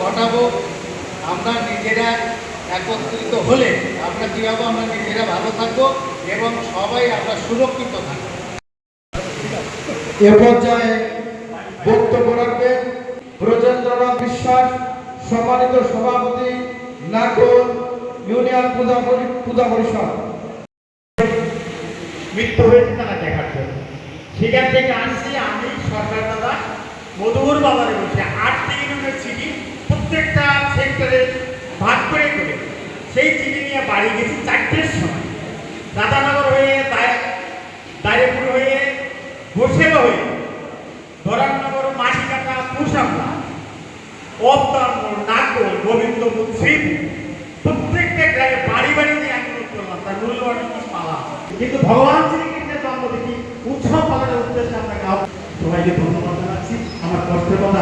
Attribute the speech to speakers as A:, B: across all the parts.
A: ঘটাবো আমরা নিজেরা একত্রিত হলে আমরা কী হব? আমরা নিজেরা ভালো থাকব এবং সবাই আমরা সুরক্ষিত থাকব।
B: এ পর্যায়ে বক্তব্য রাখবেন ব্রজেন্দ্রনাথ বিশ্বাস সম্মানিত সভাপতি নাগর ইউনিয়ন পূজা পূজা পরিষদ।
C: মৃত্যু হয়েছে তারা দেখার জন্য। সেখান থেকে আসছি আমি সরকার দাদা। মধুর বাজারে বসে আট থেকে ইউনিটের চিঠি প্রত্যেকটা সেক্টরে ভাগ করে করে সেই চিঠি নিয়ে বাড়ি গেছি চারটের সময়। দাদানগর হয়ে, দায়- দায়েরপুর হয়ে হোসেল হয়ে ধরানগর মাসিকাটা পুষামলা অবদান নাগর গোবিন্দপুর, শ্রীপুর। প্রত্যেকটা গ্রামে বাড়ি বাড়ি নিয়ে আন্দোলন করলাম তার মূল্যবান কিছু পাওয়া কিন্তু ভগবান শ্রীকৃষ্ণের জন্ম দেখি উৎসব পালনের উদ্দেশ্যে আহ্বান- সবাইকে ধন্যবাদ জানাচ্ছি আমার কষ্টের কথা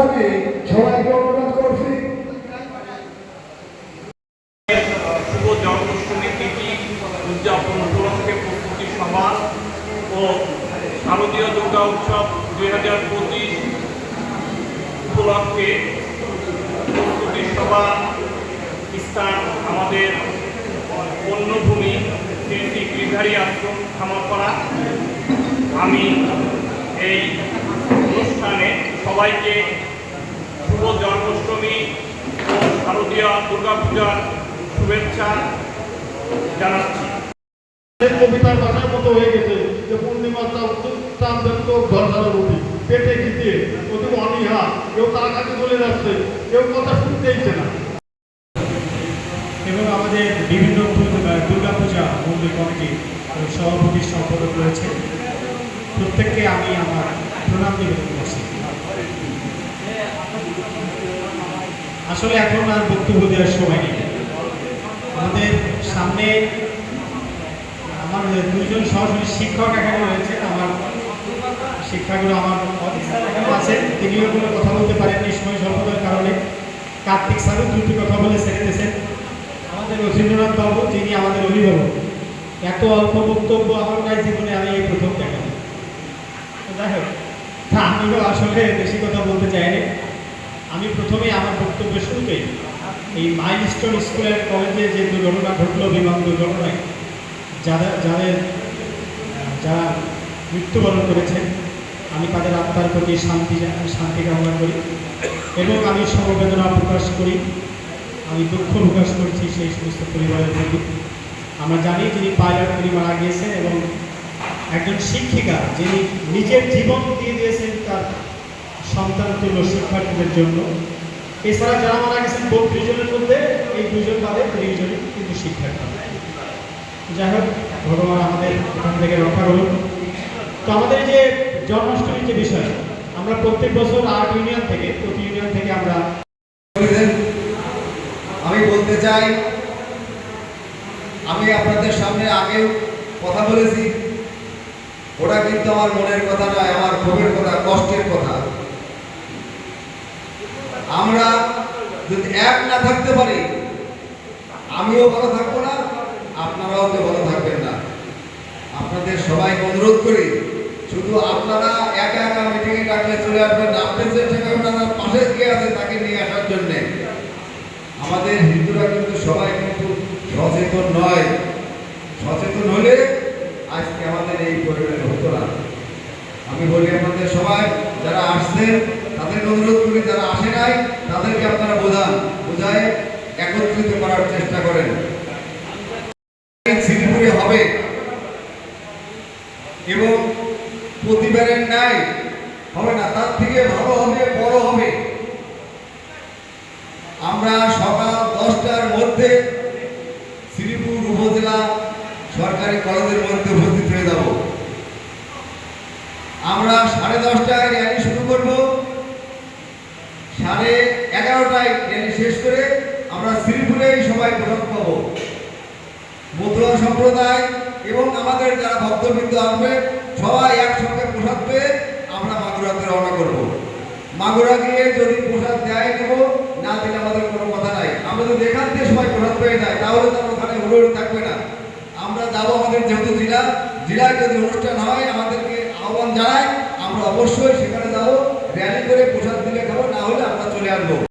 B: আমি সবাইকে অনুরোধ করছি।
D: শুভ জন্মাষ্টমী দুর্গা উৎসব দুই হাজার পঁচিশ উপলক্ষে প্রস্তুতি সভা স্থান আমাদের অন্যভূমি শ্রী গৃহারি আশ্রম খামারপাড়া আমি এই অনুষ্ঠানে সবাইকে শুভ জন্মাষ্টমী ও শারদীয় দুর্গাপূজার শুভেচ্ছা জানাচ্ছি।
E: কবিতার ভাষার মতো হয়ে গেছে যে পূর্ণিমা রুটি পেটে অতি অনীহা কেউ তার কাছে চলে যাচ্ছে কেউ কথা শুনতেইছে না।
F: এবং আমাদের বিভিন্ন পূজা- দুর্গাপূজা মন্দির কমিটির সভাপতি সম্পাদক রয়েছে প্রত্যেককে আমি আমার প্রণাম নিবেদন করছি। আসলে এখন আর বক্তব্য দেওয়ার সময় নেই। আমাদের সামনে আমার দুজন সরাসরি শিক্ষক এখানে রয়েছে। আমার শিক্ষাগুলো আমার এখানে আছেন তিনিও কোনো কথা বলতে পারেননি, সময় স্বল্পতার কারণে। কার্তিক স্যারও দুটি কথা বলে ছেড়েতেছেন আমাদের রথীন্দ্রনাথ বাবু, যিনি আমাদের অভিভাবক, এত অল্প বক্তব্য আমার প্রায় জীবনে আমি এই প্রথম তো যাই হোক আসলে বেশি কথা বলতে চাইনি। আমি প্রথমে আমার বক্তব্য শুরুতেই এই মাইলস্টোন স্কুল অ্যান্ড কলেজে যে দুর্ঘটনা ঘটলো, বিমান দুর্ঘটনায় যাদের যাদের, যারা মৃত্যুবরণ করেছেন, আমি তাদের আত্মার প্রতি শান্তি শান্তি কামনা করি এবং আমি সমবেদনা প্রকাশ করি। আমি দুঃখ প্রকাশ করছি সেই সমস্ত পরিবারের প্রতি। আমরা জানি যিনি পাইলট, তিনি মারা গিয়েছেন এবং একজন শিক্ষিকা যিনি নিজের জীবন দিয়ে দিয়েছেন তার সন্তান তুল্য শিক্ষার্থীদের জন্য। এছাড়া যারা মারা গেছেন বত্রিশ মধ্যে এই দুজন বাদে তিরিশ কিন্তু শিক্ষার্থী। যাই হোক ভগবান আমাদের এখান থেকে রক্ষা করুন। তো আমাদের যে জন্মাষ্টমীর যে বিষয়, আমরা প্রত্যেক বছর আর্ট ইউনিয়ন থেকে, প্রতি ইউনিয়ন থেকে আমরা
B: আমি বলতে চাই, আমি আপনাদের সামনে আগেও কথা বলেছি। ওটা কিন্তু আমার মনের কথা নয়, আমার ক্ষোভের কথা, কষ্টের কথা। আমরা যদি এক না থাকতে পারি, আমিও ভালো থাকব না, আপনারাও তো ভালো থাকবেন না। আপনাদের সবাইকে অনুরোধ করি, শুধু আপনারা একা একা মিটিংয়ে ডাকলে চলে আসবেন না। আপনি চেষ্টা করবেন আপনার পাশে কে আছে, তাকে নিয়ে আসার জন্যে। আমাদের হিন্দুরা কিন্তু সবাই কিন্তু সচেতন নয়। সচেতন হলে আজকে আমাদের এই পরিবেশ হতো না। আমি বলি আপনাদের সবাই, যারা আসছেন তাদেরকে অনুরোধ করি যারা আসে নাই তাদেরকে আপনারা বোঝান বোঝায় একত্রিত করার চেষ্টা করেন শ্রীপুরে হবে এবং প্রতিবারের ন্যায় হবে না, তার থেকে ভালো হবে, বড় হবে। আমরা সকাল দশটার মধ্যে শ্রীপুর উপজেলা সরকারি কলেজের মধ্যে উপস্থিত হয়ে যাব। আমরা সাড়ে দশটায় র্যালি শুরু করব। সাড়ে এগারোটায় র্যালি শেষ করে আমরা শ্রীপুরেই সবাই প্রসাদ পাবো। মতুয়া সম্প্রদায় এবং আমাদের যারা ভক্তবৃন্দ আসবে, সবাই একসঙ্গে প্রসাদ পেয়ে আমরা মাগুরাতে রওনা করব। মাগুরা গিয়ে যদি প্রসাদ দেয় দেব না দিলে আমাদের কোনো কথা নাই। আমরা যদি এখান থেকে সবাই প্রসাদ পেয়ে যাই, তাহলে তো ওখানে হুড়োড়ি থাকবে না। আমরা যাব আমাদের যেহেতু জেলা। জেলায় যদি অনুষ্ঠান হয়, আমাদেরকে আহ্বান জানায়, আমরা অবশ্যই সেখানে যাব র্যালি করে প্রসাদ দিলে খাব, না হলে আমরা চলে আসব।